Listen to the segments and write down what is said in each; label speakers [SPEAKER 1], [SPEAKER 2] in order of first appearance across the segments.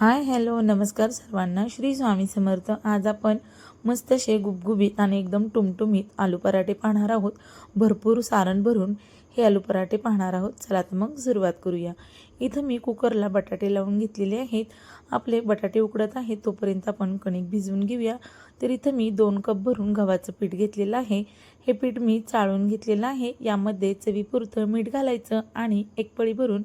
[SPEAKER 1] Hi hello नमस्कार सर्वांना. श्री स्वामी समर्थ. आज आपण मस्त असे गुबगुबीत आणि एकदम टुमटुमीत आलू पराठे पाहणार आहोत. भरपूर सारण भरून हे आलू पराठे पाहणार आहोत. चला तर मग सुरुवात करूया. इथं मी कुकरला बटाटे लावून घेतलेले आहेत. आपले बटाटे उकडत आहेत तोपर्यंत आपण कणिक भिजवून घेऊया. तर इथं मी दोन कप भरून गव्हाचं पीठ घेतलेलं आहे. हे पीठ मी चाळून घेतलेलं आहे. यामध्ये चवीपुरतं मीठ घालायचं आणि एक पळी भरून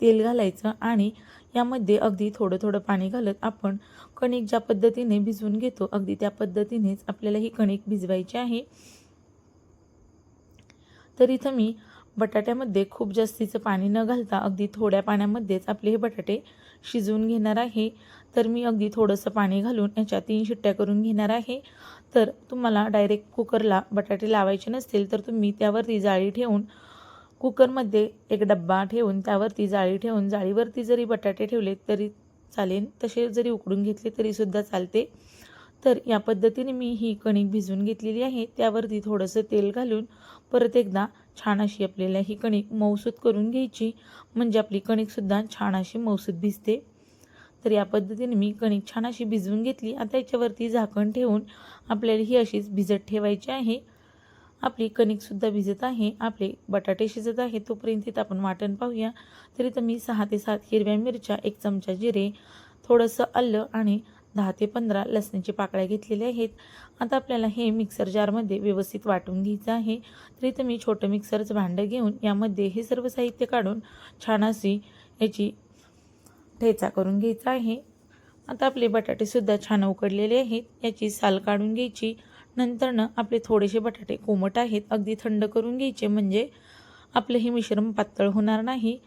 [SPEAKER 1] तेल घालायचं आणि यामध्ये अगदी थोडं थोडं पाणी घालत आपण कणिक ज्या पद्धतीने भिजवून घेतो अगदी त्या पद्धतीनेच आपल्याला ही कणिक भिजवायची आहे. तर इथं मी बटाट्यामध्ये खूप जास्तीचं पाणी न घालता अगदी थोड्या पाण्यामध्येच आपले हे बटाटे शिजवून घेणार आहे. तर मी अगदी थोडंसं पाणी घालून याच्या तीन शिट्ट्या करून घेणार आहे. तर तुम्हाला डायरेक्ट कुकरला बटाटे लावायचे नसतील तर तुम्ही त्यावरती जाळी ठेवून कुकरमध्ये एक डब्बा ठेवून त्यावरती जाळी ठेवून जाळीवरती जरी बटाटे ठेवले तरी चालेल तसे जरी उकडून घेतले तरीसुद्धा चालते. तर या पद्धतीने मी ही कणिक भिजवून घेतलेली आहे. त्यावरती थोडंसं तेल घालून परत एकदा छान अशी आपल्याला ही कणिक मऊसूत करून घ्यायची. म्हणजे आपली कणिकसुद्धा छान अशी मऊसूत भिजते. तर या पद्धतीने मी कणिक छान अशी भिजवून घेतली. आता याच्यावरती झाकण ठेवून आपल्याला ही अशीच भिजत ठेवायची आहे. आपली कणिकसुद्धा भिजत आहे आपले बटाटे शिजत आहे तोपर्यंत इथं आपण वाटण पाहूया. तर इथं मी सहा ते सात हिरव्या मिरच्या एक चमचा जिरे थोडंसं आलं आणि दहा ते पंधरा लसणाची पाकळ्या घेतलेल्या आहेत. आता आपल्याला हे मिक्सर जारमध्ये व्यवस्थित वाटून घ्यायचं आहे. तर इथं मी छोटं मिक्सरचं भांडं घेऊन यामध्ये हे सर्व साहित्य काढून छान अशी याची ठेचा करून घ्यायचा आहे. आता आपले बटाटेसुद्धा छान उकडलेले आहेत. याची साल काढून घ्यायची. नंतरनं आपले थोडेसे बटाटे कोमट आहेत अगदी थंड करून घ्यायचे. म्हणजे आपलं हे मिश्रण पातळ होणार नाही.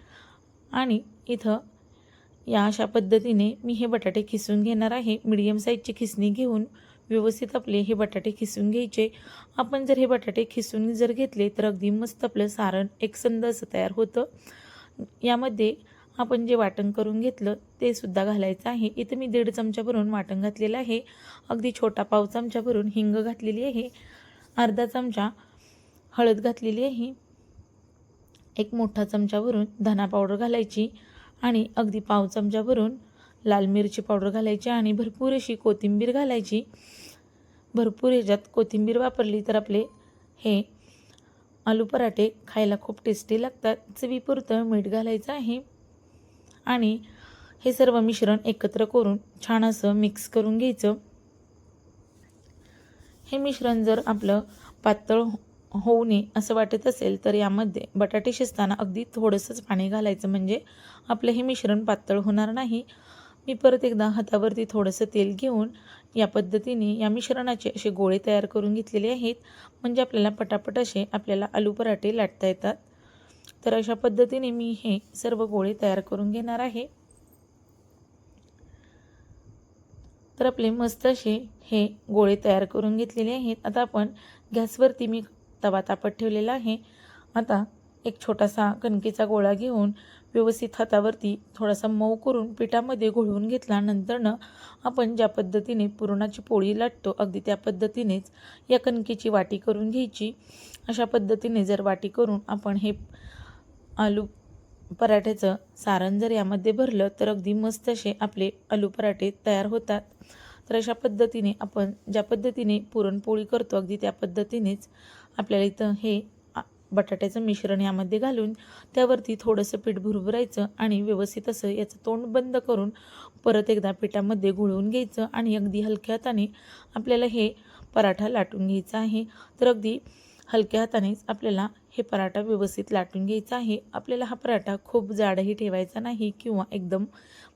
[SPEAKER 1] आणि इथं या अशा पद्धतीने मी हे बटाटे खिसून घेणार आहे. मीडियम साईजची खिसणी घेऊन व्यवस्थित आपले हे बटाटे खिसून घ्यायचे. आपण जर हे बटाटे खिसून जर घेतले तर अगदी मस्त आपलं सारण एकसंद असं तयार होतं. यामध्ये आपण जे वाटण करून घेतलं ते सुद्धा घालायचं आहे. इथं मी दीड चमचा भरून वाटण घातलेलं आहे. अगदी छोटा पाव चमचा भरून हिंग घातलेली आहे. अर्धा चमचा हळद घातलेली आहे. एक मोठा चमचा भरून धना पावडर घालायची आणि अगदी पाव चमचा भरून लाल मिरची पावडर घालायची आणि भरपूर अशी कोथिंबीर घालायची. भरपूर ह्याच्यात कोथिंबीर वापरली तर आपले हे आलू पराठे खायला खूप टेस्टी लागतात. चवीपुरतं मीठ घालायचं आहे. आणि हे सर्व मिश्रण एकत्र करून छान असं मिक्स करून घ्यायचं. हे मिश्रण जर आपलं पातळ हो-, होऊ नये असं वाटत असेल तर यामध्ये बटाटे शिजताना अगदी थोडंसंच पाणी घालायचं. म्हणजे आपलं हे मिश्रण पातळ होणार नाही. मी परत एकदा हातावरती थोडंसं तेल घेऊन या पद्धतीने या मिश्रणाचे असे गोळे तयार करून घेतलेले आहेत. म्हणजे आपल्याला पटापट असे आपल्याला आलू पराठे लाटता येतात. तर अशा पद्धतीने मी हे सर्व गोळे तयार करून घेणार आहे. तर आपले मस्त असे हे गोळे तयार करून घेतलेले आहेत. आता आपण गॅसवरती मी तवा तापत ठेवलेला आहे. आता एक छोटासा कणकेचा गोळा घेऊन व्यवस्थित हातावरती थोडासा मऊ करून पिठामध्ये घोळवून घेतला नंतरनं आपण ज्या पद्धतीने पुरणाची पोळी लाटतो अगदी त्या पद्धतीनेच या कणकेची वाटी करून घ्यायची. अशा पद्धतीने जर वाटी करून आपण हे आलू पराठ्याचं सारण जर यामध्ये भरलं तर अगदी मस्त असे आपले आलू पराठे तयार होतात. तर अशा पद्धतीने आपण ज्या पद्धतीने पुरणपोळी करतो अगदी त्या पद्धतीनेच आपल्याला इथं हे बटाट्याचं मिश्रण यामध्ये घालून त्यावरती थोडंसं पीठ भुरभुरायचं आणि व्यवस्थित असं याचं तोंड बंद करून परत एकदा पिठामध्ये घोळवून घ्यायचं आणि अगदी हलक्या हाताने आपल्याला हे पराठा लाटून घ्यायचा आहे. तर अगदी हलक्या हातानेच आपल्याला हे पराठा व्यवस्थित लाटून घ्यायचा आहे. आपल्याला हा पराठा खूप जाडही ठेवायचा नाही किंवा एकदम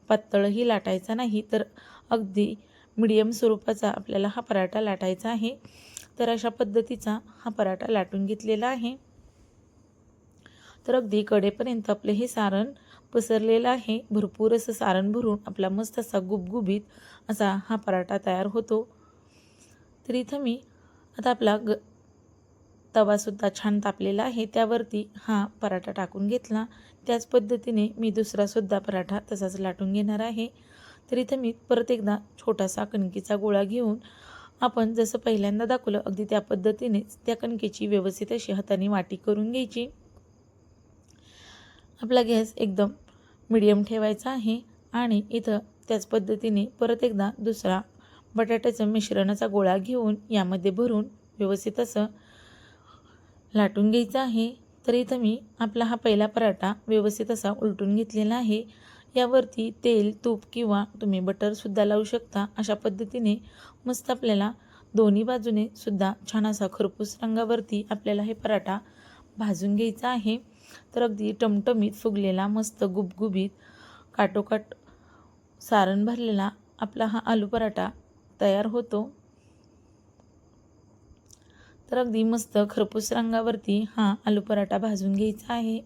[SPEAKER 1] पातळही लाटायचा नाही. तर अगदी मिडियम स्वरूपाचा आपल्याला हा पराठा लाटायचा आहे. तर अशा पद्धतीचा हा पराठा लाटून घेतलेला आहे. तर अगदी कडेपर्यंत आपले हे सारण पसरलेलं आहे. भरपूर असं सारण भरून आपला मस्त असा गुबगुबीत असा हा पराठा तयार होतो. तर इथं मी आता आपला ग तवासुद्धा छान तापलेला आहे. त्यावरती हा पराठा टाकून घेतला. त्याच पद्धतीने मी दुसरासुद्धा पराठा तसाच लाटून घेणार आहे. तर इथं मी परत एकदा छोटासा कणकीचा गोळा घेऊन आपण जसं पहिल्यांदा दाखवलं अगदी त्या पद्धतीनेच त्या कणकेची व्यवस्थित अशी हाताने वाटी करून घ्यायची. आपला गॅस एकदम मिडियम ठेवायचा आहे आणि इथं त्याच पद्धतीने परत एकदा दुसरा बटाट्याचं मिश्रणाचा गोळा घेऊन यामध्ये भरून व्यवस्थित असं लाटून घ्यायचं आहे. तर इथं मी आपला हा पहिला पराठा व्यवस्थित असा उलटून घेतलेला आहे. यावरती तेल तूप किंवा तुम्ही बटरसुद्धा लावू शकता. अशा पद्धतीने मस्त आपल्याला दोन्ही बाजूने सुद्धा छान असा खरपूस रंगावरती आपल्याला हे पराठा भाजून घ्यायचा आहे. तर अगदी टमटमीत फुगलेला मस्त गुबगुबीत काटोकाट सारण भरलेला आपला हा आलू पराठा तयार होतो. तर अगदी मस्त खरपूस रंगावरती हा आलू पराठा भाजून घ्यायचा आहे.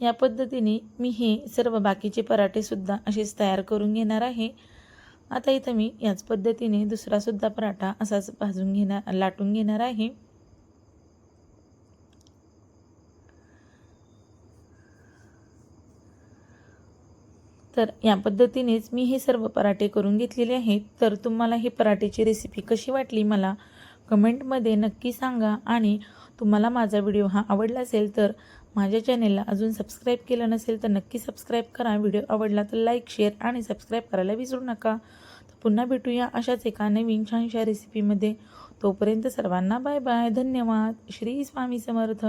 [SPEAKER 1] या पद्धतीने मी हे सर्व बाकीचे पराठेसुद्धा असेच तयार करून घेणार आहे. आता इथं मी याच पद्धतीने दुसरासुद्धा पराठा असाच भाजून घेणार लाटून घेणार आहे. तर या पद्धतीनेच मी हे सर्व पराठे करून घेतलेले आहेत. तर तुम्हाला ही पराठेची रेसिपी कशी वाटली मला कमेंटमध्ये नक्की सांगा. आणि तुम्हाला माझा व्हिडिओ हा आवडला असेल तर माझ्या चॅनेलला अजून सबस्क्राईब केलं नसेल तर नक्की सबस्क्राईब करा. व्हिडिओ आवडला तर लाईक शेअर आणि सबस्क्राईब करायला विसरू नका. तर पुन्हा भेटूया अशाच एका नवीन छानशा रेसिपीमध्ये तोपर्यंत सर्वांना बाय बाय धन्यवाद. श्री स्वामी समर्थ.